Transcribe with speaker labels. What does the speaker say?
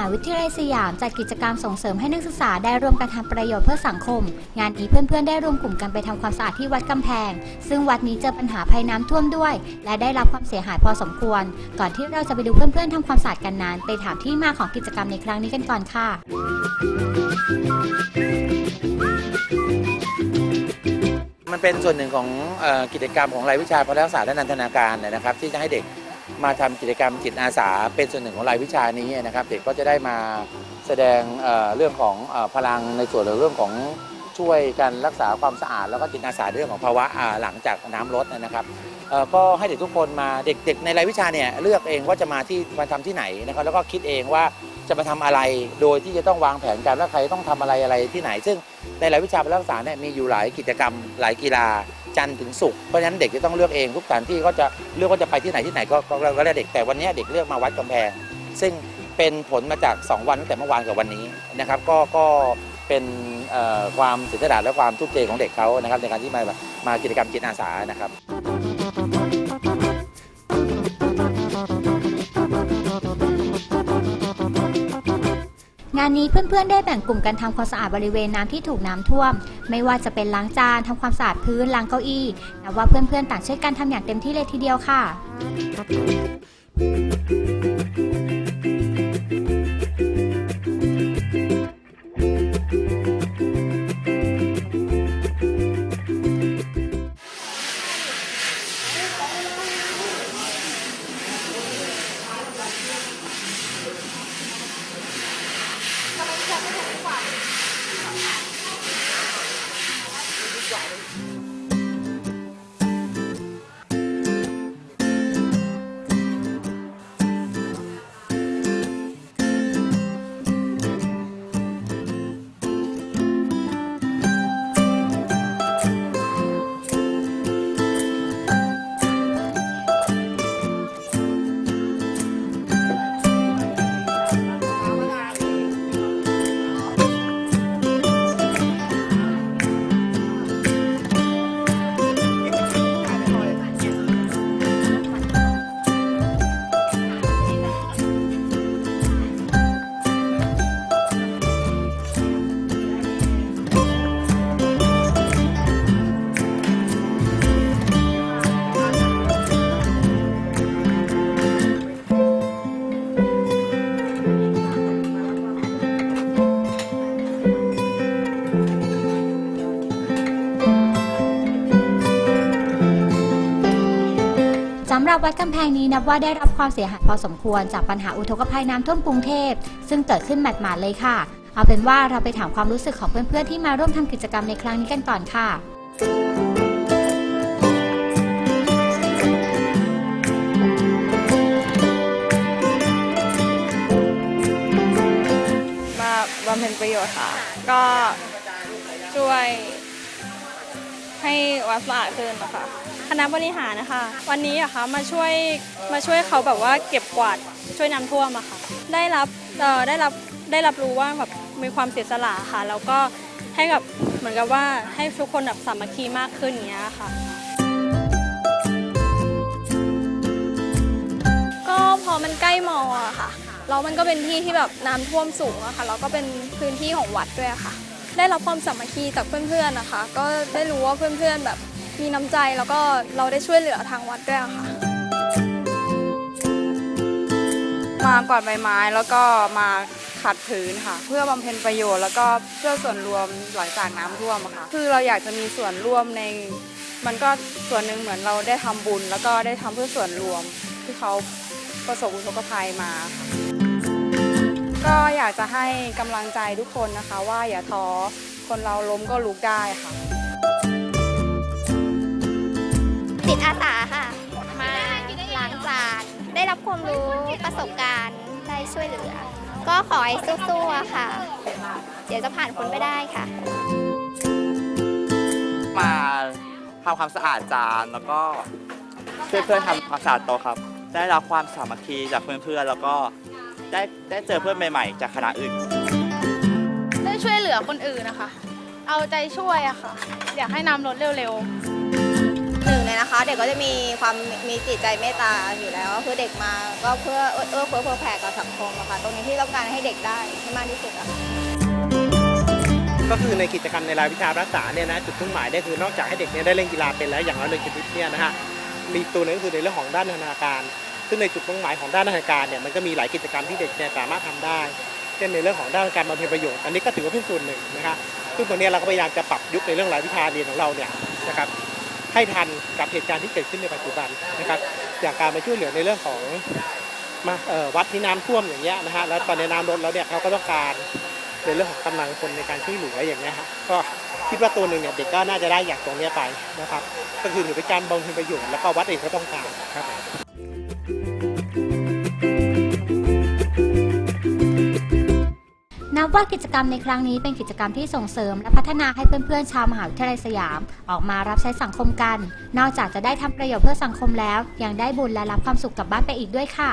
Speaker 1: าวิทยาลัยสยามจัดกิจกรรมส่งเสริมให้นักศึกษาได้ร่วมกันทำประโยชน์เพื่อสังคม งานนี้เพื่อนๆได้รวมกลุ่มกันไปทำความสะอาดที่วัดกำแพง ซึ่งวัดนี้เจอปัญหาภัยน้ำท่วมด้วย และได้รับความเสียหายพอสมควร ก่อนที่เราจะไปดูเพื่อนๆทำความสะอาดกันนั้น ไปถามที่มาของกิจกรรมในครั้งนี้กันก่อนค่ะ
Speaker 2: มันเป็นส่วนหนึ่งของอกิจกรรมของรายวิชาพละศาสตร์และนันทนาการนะครับ ที่จะให้เด็ก มาทำกิจกรรมจิตอาสาเป็นส่วนหนึ่งของรายวิชานี้นะครับ เด็กก็จะได้มาแสดงเเรื่องของอพลังในส่วนเรื่องของช่วยกันรักษาความสะอาดแล้วก็จิตอาสาเรื่องของภาวะหลังจากน้ำลดนะครับก็ให้เด็กทุกคนมาเด็กๆ ในรายวิชาเนี่ยเลือกเองว่าจะมาที่มาทำที่ไหนนะครับแล้วก็คิดเองว่าจะมาทำอะไรโดยที่จะต้องวางแผนการว่าใครต้องทำอะไรอะไรที่ไหน ซึ่งในหลายวิชาพละศึกษาเนี่ยมีอยู่หลายกิจกรรมหลายกีฬา จันทร์ถึงศุกร์เพราะฉะนั้นเด็กจะต้องเลือกเองทุกสถานที่ก็จะเลือกว่าจะไปที่ไหนที่ไหนก็ก็แล้วเด็กแต่วันนี้เด็กเลือกมาวัดกำแพง ซึ่งเป็นผลมาจาก 2 วันตั้งแต่เมื่อวานกับวันนี้นะครับก็ก็เป็นความเสียสละและความทุ่มเทของเด็กเขานะครับในการที่มามากิจกรรมจิตอาสานะครับา
Speaker 1: นนี้เพื่อนๆได้แบ่งกลุ่มกันทำความสะอาดบริเวณน้ำที่ถูกน้ำท่วม ไม่ว่าจะเป็นล้างจานทำความสะอาดพื้นล้างเก้าอี้แต่ว่าเพื่อนๆต่างช่วยกันทำอย่างเต็มที่เลยทีเดียวค่ะ หรับวัดกำแพงนี้นับว่าได้รับความเสียหายพอสมควรจากปัญหาอุทกภัยน้ำท่วมกรุงเทพ ซึ่งเกิดขึ้นแมตช์มาเลยค่ะ เอาเป็นว่าเราไปถามความรู้สึกของเพื่อนๆที่มาร่วมทำกิจกรรมในครั้งนี้กันก่อนค่ะ
Speaker 3: มาบำเพ็ญประโยชน์ค่ะ ก็ช่วย ให้วัดสะอาดขึ้นนะคะคณะบริหารนะคะ วันนี้อะคะมาช่วยมาช่วยเขาแบบว่าเก็บกวาดช่วยน้ำท่วมอะค่ะ ได้รับเอ่อได้รับได้รับรู้ว่าแบบมีความเสียสละค่ะ แล้วก็ให้กับเหมือนกับว่าให้ทุกคนแบบสามัคคีมากขึ้นอย่างเงี้ยค่ะ ก็พอมันใกล้มออะค่ะแล้วมันก็เป็นที่ที่แบบน้ำท่วมสูงอะค่ะแล้วก็เป็นพื้นที่ของวัดด้วยอะค่ะ ได้รับความสามัคคีจากเพื่อนๆนะคะ ก็ได้รู้ว่าเพื่อนๆแบบมีน้ำใจแล้วก็เราได้ช่วยเหลือทางวัดด้วยค่ะ
Speaker 4: มากวาดใบไม้แล้วก็มาขัดพื้นค่ะ เพื่อบำเพ็ญประโยชน์แล้วก็เพื่อส่วนรวมหลังจากน้ำท่วมอะค่ะ คือเราอยากจะมีส่วนร่วมใน มันก็ส่วนหนึ่งเหมือนเราได้ทำบุญ แล้วก็ได้ทำเพื่อส่วนรวมที่เขาประสบอุทกภัยมาค่ะ ก็อยากจะให้กำลังใจทุกคนนะคะ ว่าอย่าท้อคนเราล้มก็ลุกได้ค่ะ
Speaker 5: จิตอาสาค่ะ มาล้างจานได้รับความรู้ประสบการณ์ได้ช่วยเหลือ ก็ขอให้สู้ๆอะค่ะ เดี๋ยวจะผ่านพ้นไปได้ค่ะ
Speaker 6: มาทำความสะอาดจานแล้วก็ช่วยเพื่อนทำความสะอาดโต๊ะครับ ได้รับความสามัคคีจากเพื่อนๆแล้วก็ ได้ได้เจอเพื่อนใหม่ๆ จากคณะอื่น
Speaker 3: ได้ช่วยเหลือคนอื่นนะคะ เอาใจช่วยอะค่ะ อยากให้น้ำลดเร็วๆ
Speaker 5: หนึ่งใน
Speaker 7: นะคะ เด็กก็จะมีความมีจิตใจเมตตาอยู่แล้วก็คือเด็กมาก็เพื่อเอื้อเอื้อเฟื้อเผื่อแผ่กับสังคมอะค่ะตรงนี้ที่ต้องการให้เด็กได้ให้มากที่สุดอะค่ะ
Speaker 8: ก็คือในกิจกรรมในรายวิชารักษาเนี่ยนะจุดมุ่งหมายเนี่ยคือนอกจากให้เด็กเนี่ยได้เล่นกีฬาเป็นแล้วอย่างน้อยหนึ่งชนิดเนี่ยนะฮะมีตัวหนึงก็คือในเรื่องของด้านพัฒนาการ ซึ่งในจุดมุ่งหมายของด้านพัฒนาการเนี่ยมันก็มีหลายกิจกรรมที่เด็กเนี่ยสามารถทำได้เช่นในเรื่องของด้านการบำเพ็ญประโยชน์อันนี้ก็ถือว่าเป็นส่วนหนึ่งนะครับซึ่งตรงนี้เราก็พยายามจะปรับยุคในเรื่องรายวิชาเรียนของเราเนี่ยนะครับให้ทันกับเหตุการณ์ที่เกิดขึ้นในปัจจุบันนะครับอย่างการมาช่วยเหลือในเรื่องของมาวัดที่น้ำท่วมอย่างเงี้ยนะฮะแล้วตอนนี้น้ำลดแล้วเนี่ยเขาก็ต้องการในเรื่องของกำลังคนในการช่วยเหลืออย่างเงี้ยครับก็คิดว่าตัวหนึ่งเนี่ยเด็กก็น่าจะได้อย่างตรงนี้ไปนะครับ ก็คือถือเป็นการบำเพ็ญประโยชน์แล้วก็วัดเองก็ต้องการครับ
Speaker 1: นับว่ากิจกรรมในครั้งนี้เป็นกิจกรรมที่ส่งเสริม และพัฒนาให้เพื่อนๆชาวมหาวิทยาลัยสยาม ออกมารับใช้สังคมกัน นอกจากจะได้ทำประโยชน์เพื่อสังคมแล้ว ยังได้บุญและรับความสุขกลับบ้านไปอีกด้วยค่ะ